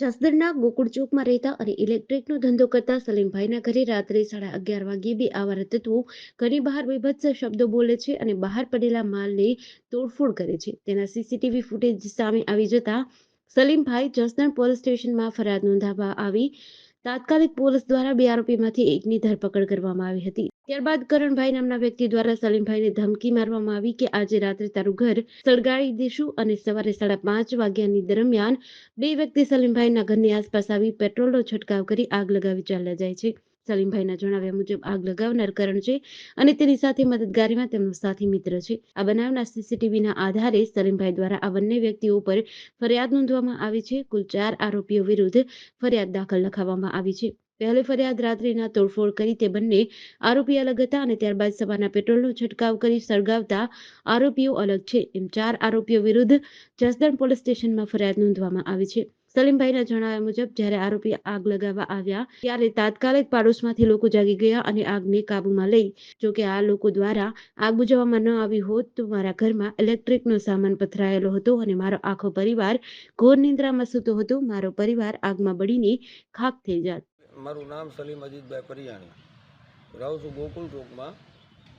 જસદણના ગોકુળ ચોકમાં રહેતા અને ઇલેક્ટ્રિકનો ધંધો કરતા સલીમભાઈના ઘરે રાત્રે સાડા અગિયાર વાગ્યે બે આવારા તત્વો ઘરની બહાર વિભત્સ શબ્દો બોલે છે અને બહાર પડેલા માલને તોડફોડ કરે છે. તેના સીસીટીવી ફૂટેજ સામે આવી જતા સલીમભાઈ જસદણ પોલીસ સ્ટેશનમાં ફરિયાદ નોંધાવવા આવી. તાત્કાલિક પોલીસ દ્વારા બે આરોપીમાંથી એકની ધરપકડ કરવામાં આવી હતી. ત્યારબાદ કરણભાઈ નામના વ્યક્તિ દ્વારા સલીમભાઈને ધમકી મારવામાં આવી કે આજે રાત્રે તારું ઘર સળગાવી દેશું અને સવારે સાડા પાંચ વાગ્યાની દરમિયાન બે વ્યક્તિ સલીમભાઈના ઘરની આસપાસ આવી પેટ્રોલનો છંટકાવ કરી આગ લગાવી ચાલ્યા જાય છે. સલીમભાઈના જણાવ્યા મુજબ, આગ લગાવનાર કરણ છે અને તેની સાથે મદદગારીમાં તેમનો સાથી મિત્ર છે. આ બનાવના સીસીટીવીના આધારે સલીમભાઈ દ્વારા આ બંને વ્યક્તિઓ પર ફરિયાદ નોંધવામાં આવી છે. કુલ ચાર આરોપીઓ વિરુદ્ધ ફરિયાદ દાખલ લખાવવામાં આવી છે. પહેલી ફરિયાદ રાત્રિના તોડફોડ કરી તે બંને આરોપી અલગ હતા અને ત્યારબાદ સવારના પેટ્રોલનો છંટકાવ કરી સળગાવતા આરોપીઓ અલગ છે. એમ ચાર આરોપીઓ વિરુદ્ધ જસદણ પોલીસ સ્ટેશનમાં ફરિયાદ નોંધવામાં આવી છે. સલીમભાઈના જણાવ્યા મુજબ, જ્યારે આરોપી આગ લગાવવા આવ્યા ત્યારે તાત્કાલિક પાડોશમાંથી લોકો જાગી ગયા અને આગને કાબૂમાં લઈ. જોકે આ લોકો દ્વારા આગ બુઝાવવામાં ન આવી હોત તો મારા ઘરમાં ઇલેક્ટ્રિકનો સામાન પથરાયેલો હતો અને મારો આખો પરિવાર ઘોર નિંદ્રામાં સૂતો હતો. મારો પરિવાર આગમાં બળીને ખાક થઈ જાત. મારું નામ સલીમ અજીતભાઈ પરિયાણી રહું છું ગોકુલ ચોકમાં.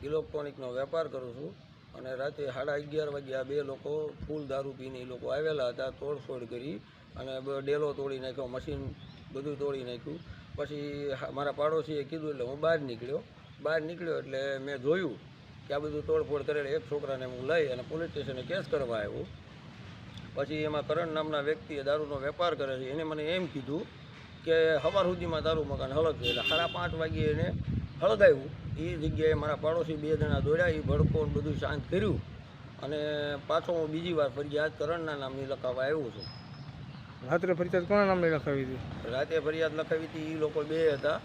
ઇલેક્ટ્રોનિકનો વેપાર કરું છું અને રાતે સાડા અગિયાર વાગ્યા બે લોકો ફૂલ દારૂ પીને એ લોકો આવેલા હતા, તોડફોડ કરી અને ડેલો તોડી નાખ્યો, મશીન બધું તોડી નાખ્યું. પછી મારા પાડોશીએ કીધું એટલે હું બહાર નીકળ્યો. બહાર નીકળ્યો એટલે મેં જોયું કે આ બધું તોડફોડ કરેલ એક છોકરાને હું લઈ અને પોલીસ સ્ટેશને કેસ કરવા આવ્યો. પછી એમાં કરણ નામના વ્યક્તિએ દારૂનો વેપાર કરે છે. એને મને એમ કીધું કે સવાર સુધીમાં તારું મકાન હળગશે. એટલે સાડા પાંચ વાગ્યે એને હળગાવ્યું એ જગ્યાએ મારા પાડોશી બે જણા દોડ્યા એ ભડકો ને બધું શાંત કર્યું. અને પાછો હું બીજી વાર ફરિયાદ કરણના નામની લખાવવા આવ્યો છું. રાત્રે ફરિયાદ કોના નામની લખાવી હતી? રાતે ફરિયાદ લખાવી હતી એ લોકો બે હતા.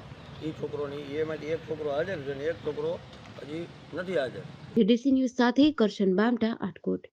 એ છોકરોની એમાંથી એક છોકરો હાજર છે ને એક છોકરો હજી નથી હાજર. ડીડીસી ન્યૂઝ સાથે કરશન બામટા આટકોટ.